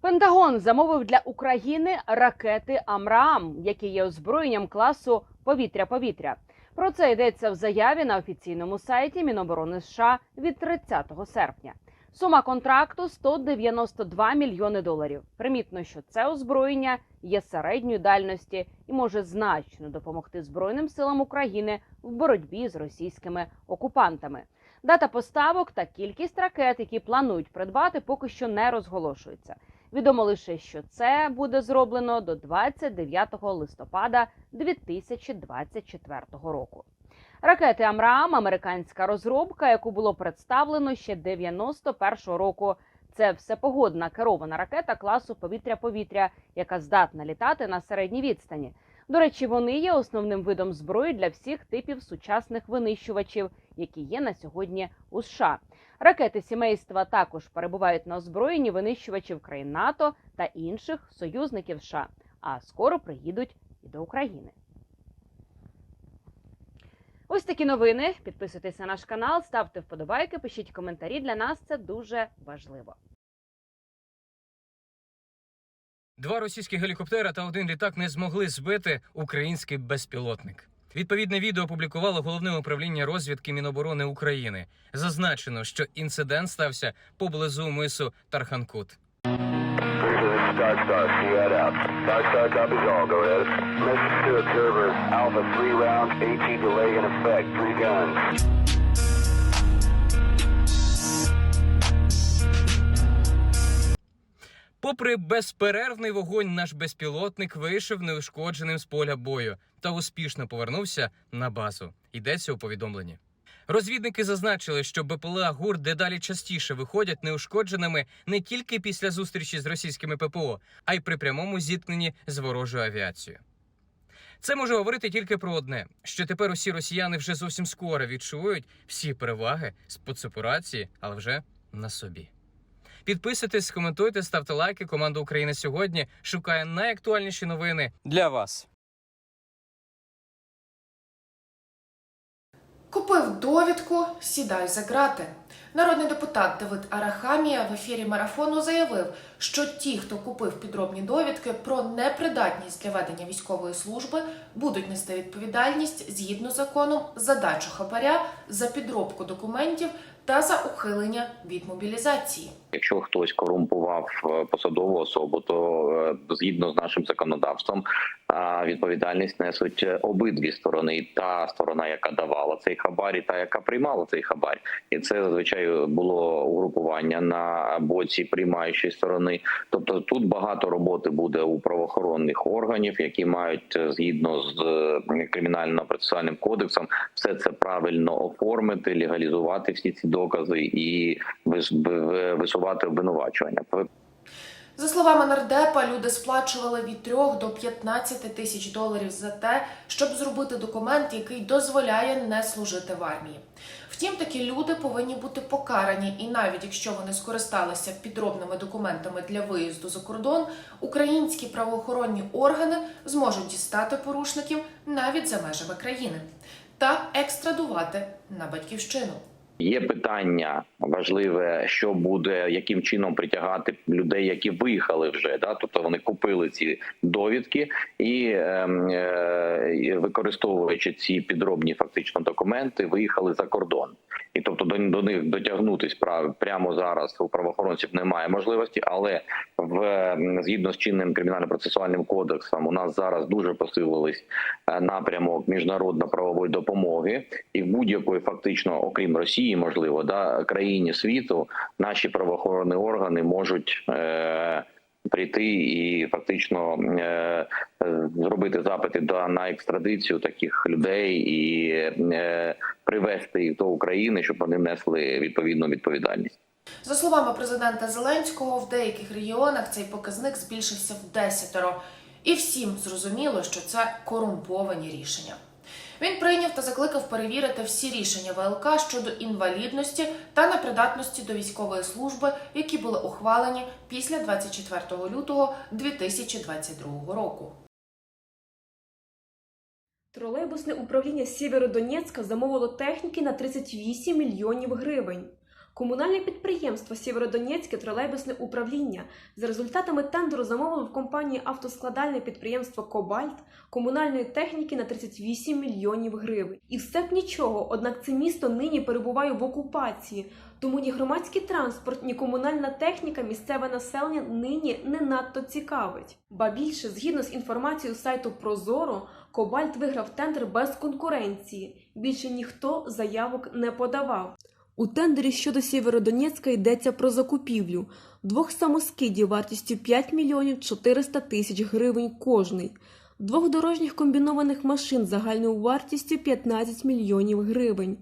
Пентагон замовив для України ракети Амраам, які є озброєнням класу повітря-повітря. Про це йдеться в заяві на офіційному сайті Міноборони США від 30 серпня. Сума контракту 192 мільйони доларів. Примітно, що це озброєння є середньої дальності і може значно допомогти Збройним силам України в боротьбі з російськими окупантами. Дата поставок та кількість ракет, які планують придбати, поки що не розголошується. Відомо лише, що це буде зроблено до 29 листопада 2024 року. Ракети Амраам американська розробка, яку було представлено ще 91-го року. Це всепогодна керована ракета класу повітря-повітря, яка здатна літати на середній відстані. До речі, вони є основним видом зброї для всіх типів сучасних винищувачів, які є на сьогодні у США. Ракети сімейства також перебувають на озброєнні винищувачів країн НАТО та інших союзників США, а скоро приїдуть і до України. Ось такі новини. Підписуйтесь на наш канал, ставте вподобайки, пишіть коментарі. Для нас це дуже важливо. Два російські гелікоптери та один літак не змогли збити український безпілотник. Відповідне відео опублікувало головне управління розвідки Міноборони України. Зазначено, що інцидент стався поблизу мису Тарханкут. Cruiser, this Попри безперервний вогонь, наш безпілотник вийшов неушкодженим з поля бою та успішно повернувся на базу. Йдеться у повідомленні. Розвідники зазначили, що БПЛА ГУР дедалі частіше виходять неушкодженими не тільки після зустрічі з російськими ППО, а й при прямому зіткненні з ворожою авіацією. Це може говорити тільки про одне: що тепер усі росіяни вже зовсім скоро відчують всі переваги спецоперації, але вже на собі. Підписуйтесь, коментуйте, ставте лайки. Команда України сьогодні шукає найактуальніші новини для вас. Купив довідку, сідай за грати. Народний депутат Давид Арахамія в ефірі марафону заявив, що ті, хто купив підробні довідки про непридатність для ведення військової служби, будуть нести відповідальність згідно з законом за дачу хабаря, за підробку документів та за ухилення від мобілізації. Якщо хтось корумпував е, посадову особу, то е, згідно з нашим законодавством відповідальність несуть е, обидві сторони: І та сторона, яка давала цей хабар, і та, яка приймала цей хабар, і це зазвичай було угрупування на боці приймаючої сторони. Тобто тут багато роботи буде у правоохоронних органів, які мають згідно з кримінально-процесуальним кодексом все це правильно оформити, легалізувати всі ці докази і вис- висувати обвинувачування. За словами нардепа, люди сплачували від 3 до 15 тисяч доларів за те, щоб зробити документ, який дозволяє не служити в армії. Втім, такі люди повинні бути покарані, і навіть якщо вони скористалися підробними документами для виїзду за кордон, українські правоохоронні органи зможуть дістати порушників навіть за межами країни та екстрадувати на батьківщину. Є питання важливе, що буде, яким чином притягати людей, які виїхали вже, да, тобто вони купили ці довідки і, е, е, використовуючи ці підробні фактично документи, виїхали за кордон. І тобто до, до них дотягнутись прямо зараз у правоохоронців немає можливості, але в згідно з чинним кримінально-процесуальним кодексом у нас зараз дуже посилились е, напрямок міжнародно-правової допомоги, і в будь-якої фактично, окрім Росії, можливо, да країні світу, наші правоохоронні органи можуть. Е- Прийти і фактично е, е, зробити запити на екстрадицію таких людей і е, привести їх до України, щоб вони несли відповідну відповідальність. За словами президента Зеленського, в деяких регіонах цей показник збільшився в десятеро, і всім зрозуміло, що це корумповані рішення. Він прийняв та закликав перевірити всі рішення ВЛК щодо інвалідності та непридатності до військової служби, які були ухвалені після 24 лютого 2022 року. Тролейбусне управління Сєвєродонецька замовило техніки на 38 мільйонів гривень. Комунальне підприємство Сєвєродонецьке тролейбусне управління за результатами тендеру замовило в компанії автоскладальне підприємство Кобальт комунальної техніки на 38 мільйонів гривень. І все б нічого, однак це місто нині перебуває в окупації, тому ні громадський транспорт, ні комунальна техніка місцеве населення нині не надто цікавить. Ба більше, згідно з інформацією сайту Прозоро, Кобальт виграв тендер без конкуренції. Більше ніхто заявок не подавав. У тендері щодо Сєвєродонецька йдеться про закупівлю двох самоскидів вартістю 5 мільйонів 400 тисяч гривень кожний, двох дорожніх комбінованих машин загальною вартістю 15 мільйонів гривень,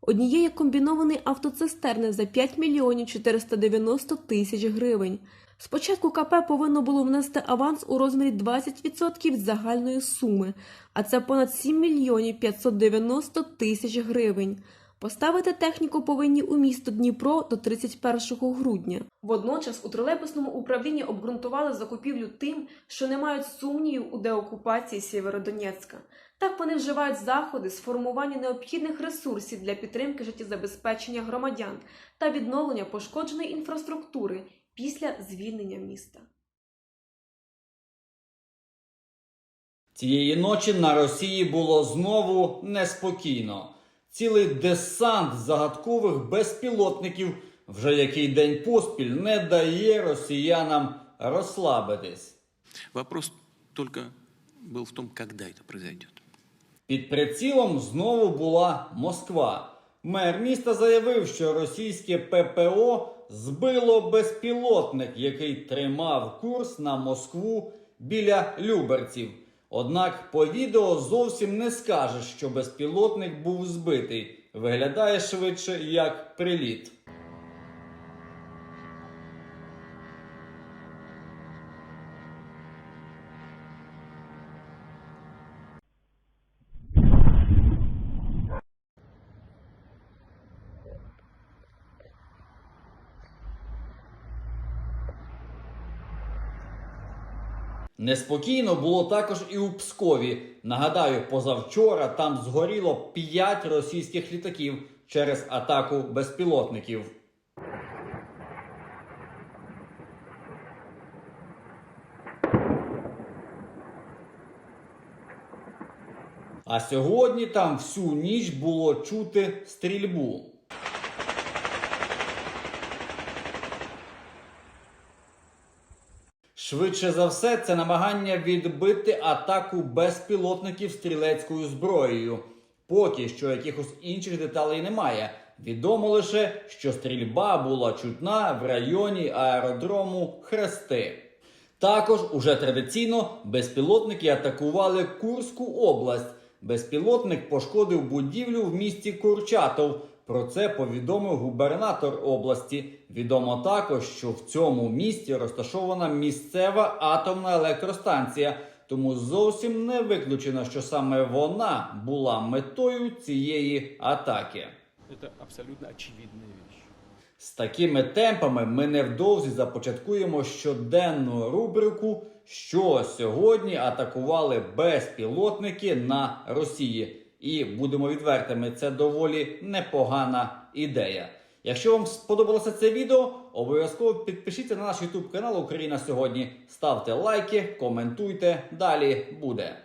однієї комбінованої автоцистерни за 5 мільйонів 490 тисяч гривень. Спочатку КП повинно було внести аванс у розмірі 20% від загальної суми, а це понад 7 мільйонів 590 тисяч гривень. Поставити техніку повинні у місто Дніпро до 31 грудня. Водночас у тролейбусному управлінні обґрунтували закупівлю тим, що не мають сумнівів у деокупації Сєвєродонецька. Так вони вживають заходи з формування необхідних ресурсів для підтримки життєзабезпечення громадян та відновлення пошкодженої інфраструктури після звільнення міста. Цієї ночі на Росії було знову неспокійно. Цілий десант загадкових безпілотників вже який день поспіль не дає росіянам розслабитись. Вопрос только был в том, когда это произойдет. Під прицілом знову була Москва. Мер міста заявив, що російське ППО збило безпілотник, який тримав курс на Москву біля Люберців. Однак по відео зовсім не скажеш, що безпілотник був збитий. Виглядає швидше як приліт. Неспокійно було також і у Пскові. Нагадаю, позавчора там згоріло 5 російських літаків через атаку безпілотників. А сьогодні там всю ніч було чути стрільбу. Швидше за все, це намагання відбити атаку безпілотників стрілецькою зброєю. Поки що якихось інших деталей немає. Відомо лише, що стрільба була чутна в районі аеродрому Хрести. Також уже традиційно безпілотники атакували Курську область. Безпілотник пошкодив будівлю в місті Курчатов. Про це повідомив губернатор області. Відомо також, що в цьому місті розташована місцева атомна електростанція, тому зовсім не виключено, що саме вона була метою цієї атаки. Это абсолютно очевидная вещь. З такими темпами ми невдовзі започаткуємо щоденну рубрику, що сьогодні атакували безпілотники на Росії. І будемо відвертими, це доволі непогана ідея. Якщо вам сподобалося це відео, обов'язково підпишіться на наш YouTube канал Україна сьогодні. Ставте лайки, коментуйте. Далі буде.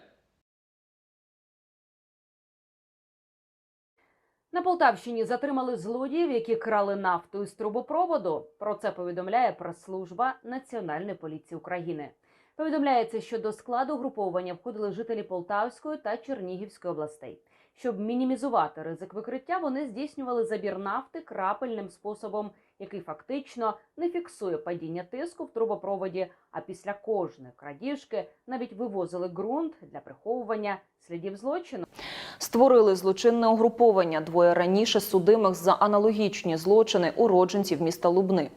На Полтавщині затримали злодіїв, які крали нафту із трубопроводу. Про це повідомляє прес-служба Національної поліції України. Повідомляється, що до складу груповання входили жителі Полтавської та Чернігівської областей. Щоб мінімізувати ризик викриття, вони здійснювали забір нафти крапельним способом, який фактично не фіксує падіння тиску в трубопроводі. А після кожної крадіжки навіть вивозили ґрунт для приховування слідів злочину. Створили злочинне угруповання двоє раніше судимих за аналогічні злочини уродженців міста Лубни.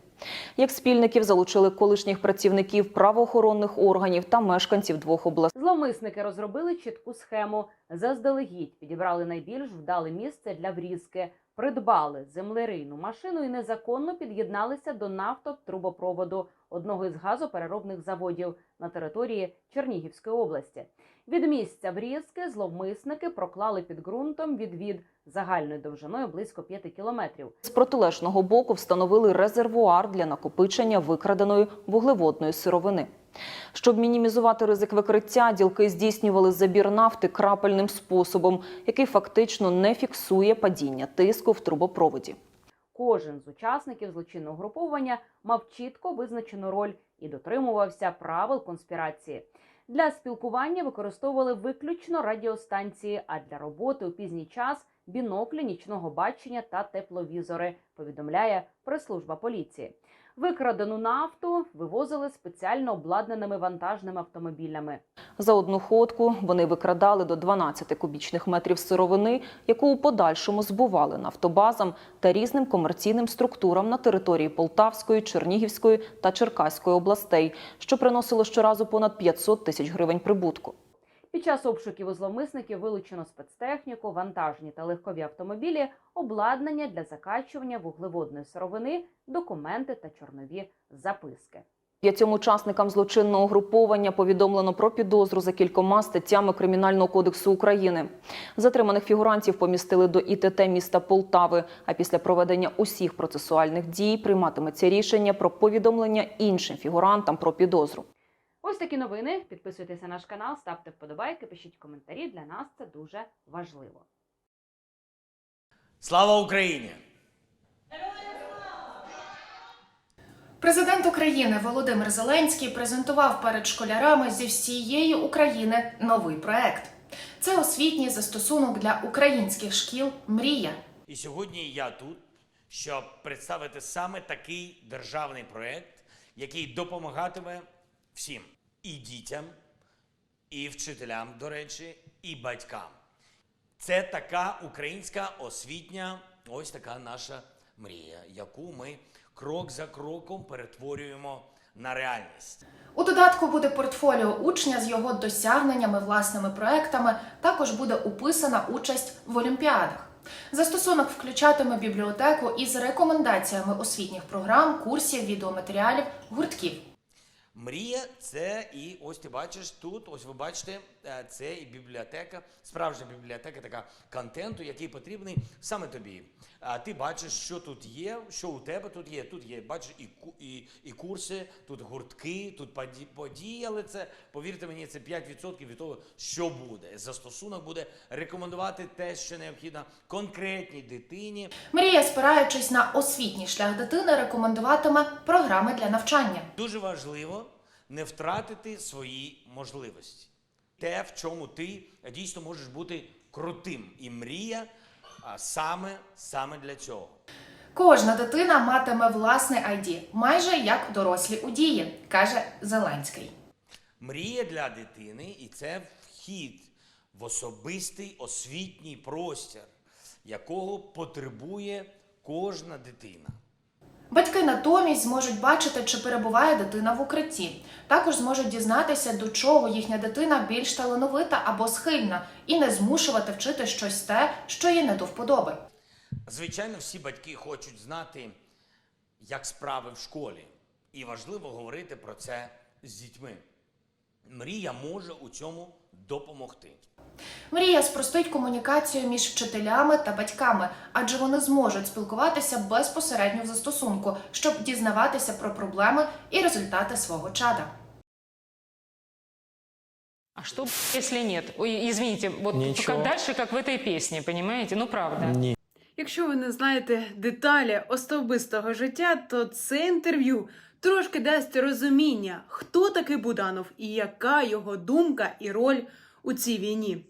Як спільників залучили колишніх працівників правоохоронних органів та мешканців двох областей. Зловмисники розробили чітку схему. Заздалегідь підібрали найбільш вдале місце для врізки. Придбали землерийну машину і незаконно під'єдналися до нафтотрубопроводу одного із газопереробних заводів на території Чернігівської області. Від місця врізки зловмисники проклали під ґрунтом відвід загальною довжиною близько 5 кілометрів. З протилежного боку встановили резервуар для накопичення викраденої вуглеводної сировини. Щоб мінімізувати ризик викриття, ділки здійснювали забір нафти крапельним способом, який фактично не фіксує падіння тиску в трубопроводі. Кожен з учасників злочинного груповання мав чітко визначену роль і дотримувався правил конспірації. Для спілкування використовували виключно радіостанції, а для роботи у пізній час біноклі нічного бачення та тепловізори. Повідомляє прес-служба поліції. Викрадену нафту вивозили спеціально обладнаними вантажними автомобілями. За одну ходку вони викрадали до 12 кубічних метрів сировини, яку у подальшому збували нафтобазам та різним комерційним структурам на території Полтавської, Чернігівської та Черкаської областей, що приносило щоразу понад 500 тисяч гривень прибутку. Під час обшуків у зловмисників вилучено спецтехніку, вантажні та легкові автомобілі, обладнання для закачування вуглеводної сировини, документи та чорнові записки. П'ятьом учасникам злочинного груповання повідомлено про підозру за кількома статтями Кримінального кодексу України. Затриманих фігурантів помістили до ІТТ міста Полтави. А після проведення усіх процесуальних дій прийматиметься рішення про повідомлення іншим фігурантам про підозру. Ось такі новини. Підписуйтесь на наш канал, ставте вподобайки, пишіть коментарі. Для нас це дуже важливо. Слава Україні! Президент України Володимир Зеленський презентував перед школярами зі всієї України новий проект. Це освітній застосунок для українських шкіл Мрія. І сьогодні я тут, щоб представити саме такий державний проект, який допомагатиме всім і дітям, і вчителям, до речі, і батькам. Це така українська освітня, ось така наша мрія, яку ми крок за кроком перетворюємо на реальність. У додатку буде портфоліо учня з його досягненнями, власними проектами. Також буде уписана участь в олімпіадах. Застосунок включатиме бібліотеку із рекомендаціями освітніх програм, курсів, відеоматеріалів, гуртків. Мрія це і ось ти бачиш тут, ось ви бачите, е, це і бібліотека, справжня бібліотека така контенту, який потрібний саме тобі. А ти бачиш, що тут є, що у тебе тут є. Тут є, бачиш, і, і, і курси, тут гуртки, тут поді- події, але це, повірте мені, це 5% від того, що буде. Застосунок буде рекомендувати те, що необхідно конкретній дитині. Мрія, спираючись на освітній шлях дитини, рекомендуватиме програми для навчання. Дуже важливо не втратити свої можливості. Те, в чому ти дійсно можеш бути крутим. І мрія саме, саме для цього. Кожна дитина матиме власний ID, майже як дорослі у дії, каже Зеленський. Мрія для дитини, і це вхід в особистий освітній простір, якого потребує кожна дитина. Батьки натомість зможуть бачити, чи перебуває дитина в укритті. Також зможуть дізнатися, до чого їхня дитина більш талановита або схильна, і не змушувати вчити щось те, що їй не до вподоби. Звичайно, всі батьки хочуть знати, як справи в школі. І важливо говорити про це з дітьми. Мрія може у цьому допомогти. Мрія спростить комунікацію між вчителями та батьками, адже вони зможуть спілкуватися безпосередньо в застосунку, щоб дізнаватися про проблеми і результати свого чада. А что, если нет? Ой, извините, вот Ничего. как дальше, как в этой песне, понимаете? Ну, правда. Ні. Якщо ви не знаєте деталі особистого життя, то це інтерв'ю трошки дасть розуміння, хто такий Буданов і яка його думка і роль у цій війні.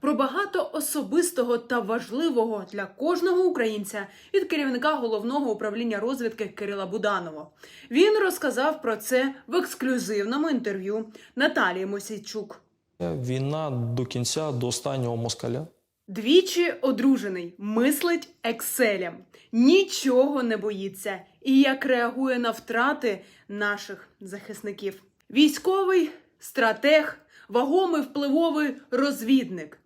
Про багато особистого та важливого для кожного українця від керівника головного управління розвідки Кирила Буданова. Він розказав про це в ексклюзивному інтерв'ю Наталії Мосійчук. Війна до кінця, до останнього москаля. Двічі одружений, мислить екселем, нічого не боїться і як реагує на втрати наших захисників. Військовий стратег, вагомий впливовий розвідник.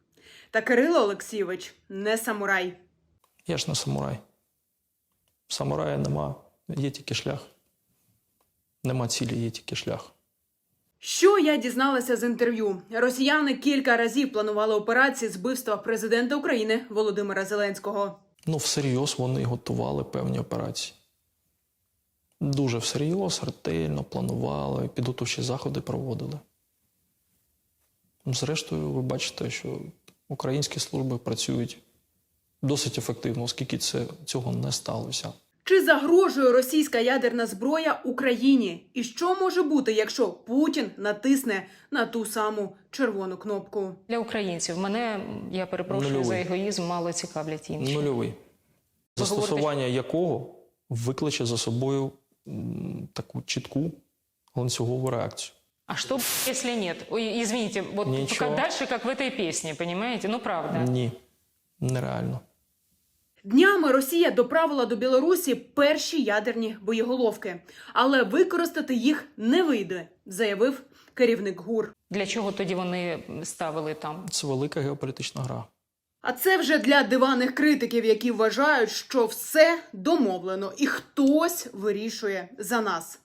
Та Кирило Олексійович не самурай. Я ж не самурай. Самурая нема, є тільки шлях. Нема цілі, є тільки шлях. Що я дізналася з інтерв'ю? Росіяни кілька разів планували операції з вбивства президента України Володимира Зеленського. Ну, всерйоз вони готували певні операції. Дуже всерйоз, ретельно планували, підготовчі заходи проводили. Зрештою, ви бачите, що українські служби працюють досить ефективно, оскільки це, цього не сталося. Чи загрожує російська ядерна зброя Україні? І що може бути, якщо Путін натисне на ту саму червону кнопку? Для українців мене, я перепрошую Нульовий. за егоїзм, мало цікавлять інші. Нульовий. Застосування якого викличе за собою таку чітку ланцюгову реакцію. А что, если нет? Ой, извините, вот Ничего. как дальше, как в этой песне, понимаете? Ну, правда. Ні, нереально. Днями Росія доправила до Білорусі перші ядерні боєголовки, але використати їх не вийде, заявив керівник ГУР. Для чого тоді вони ставили там? Це велика геополітична гра. А це вже для диваних критиків, які вважають, що все домовлено і хтось вирішує за нас.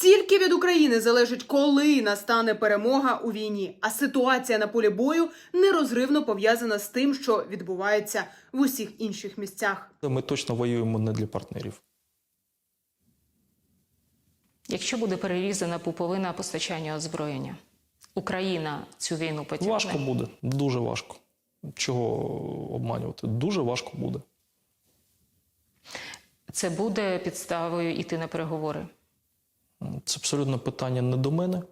Тільки від України залежить, коли настане перемога у війні, а ситуація на полі бою нерозривно пов'язана з тим, що відбувається в усіх інших місцях. Ми точно воюємо не для партнерів. Якщо буде перерізана пуповина постачання озброєння, Україна цю війну потягне? Важко буде, дуже важко. Чого обманювати? Дуже важко буде. Це буде підставою йти на переговори. Це абсолютно питання не до мене.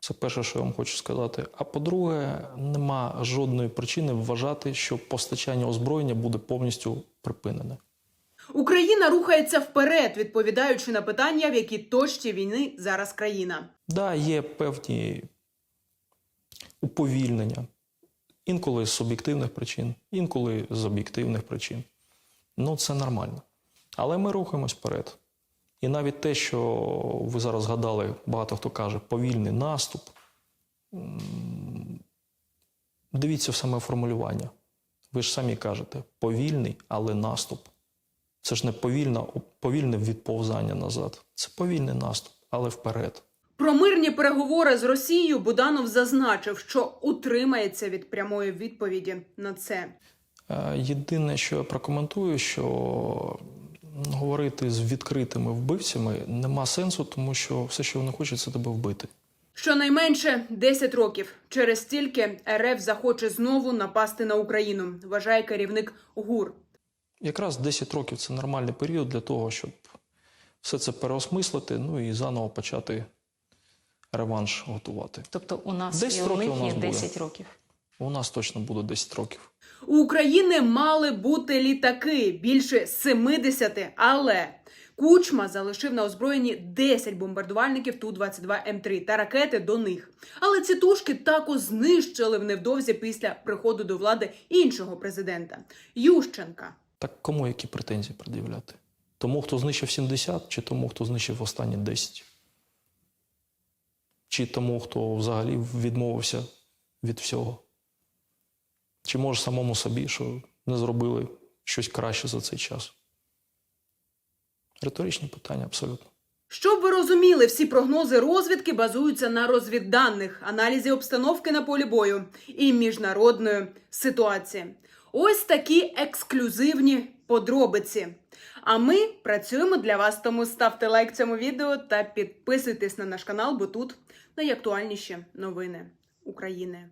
Це перше, що я вам хочу сказати. А по-друге, нема жодної причини вважати, що постачання озброєння буде повністю припинене. Україна рухається вперед, відповідаючи на питання, в якій точці війни зараз країна. Да, є певні уповільнення. Інколи з суб'єктивних причин, інколи з об'єктивних причин. Ну, це нормально. Але ми рухаємось вперед. І навіть те, що ви зараз згадали, багато хто каже, повільний наступ. Дивіться в саме формулювання. Ви ж самі кажете, повільний, але наступ. Це ж не повільна, повільне відповзання назад. Це повільний наступ, але вперед. Про мирні переговори з Росією Буданов зазначив, що утримається від прямої відповіді на це. Е, Єдине, що я прокоментую, що говорити з відкритими вбивцями нема сенсу, тому що все, що вони хочуть, це тебе вбити. Щонайменше 10 років. Через стільки РФ захоче знову напасти на Україну, вважає керівник ГУР. Якраз 10 років це нормальний період для того, щоб все це переосмислити, ну і заново почати реванш готувати. Тобто у нас 10 і у них є буде. років. У нас точно буде 10 років. У України мали бути літаки більше 70, але Кучма залишив на озброєнні 10 бомбардувальників Ту-22М3 та ракети до них. Але ці тушки також знищили в невдовзі після приходу до влади іншого президента Ющенка. Так кому які претензії пред'являти? Тому, хто знищив 70, чи тому, хто знищив останні 10? Чи тому, хто взагалі відмовився від всього? Чи може самому собі, що не зробили щось краще за цей час? Риторичні питання абсолютно. Щоб ви розуміли, всі прогнози розвідки базуються на розвідданих, аналізі обстановки на полі бою і міжнародної ситуації. Ось такі ексклюзивні подробиці. А ми працюємо для вас, тому ставте лайк цьому відео та підписуйтесь на наш канал, бо тут найактуальніші новини України.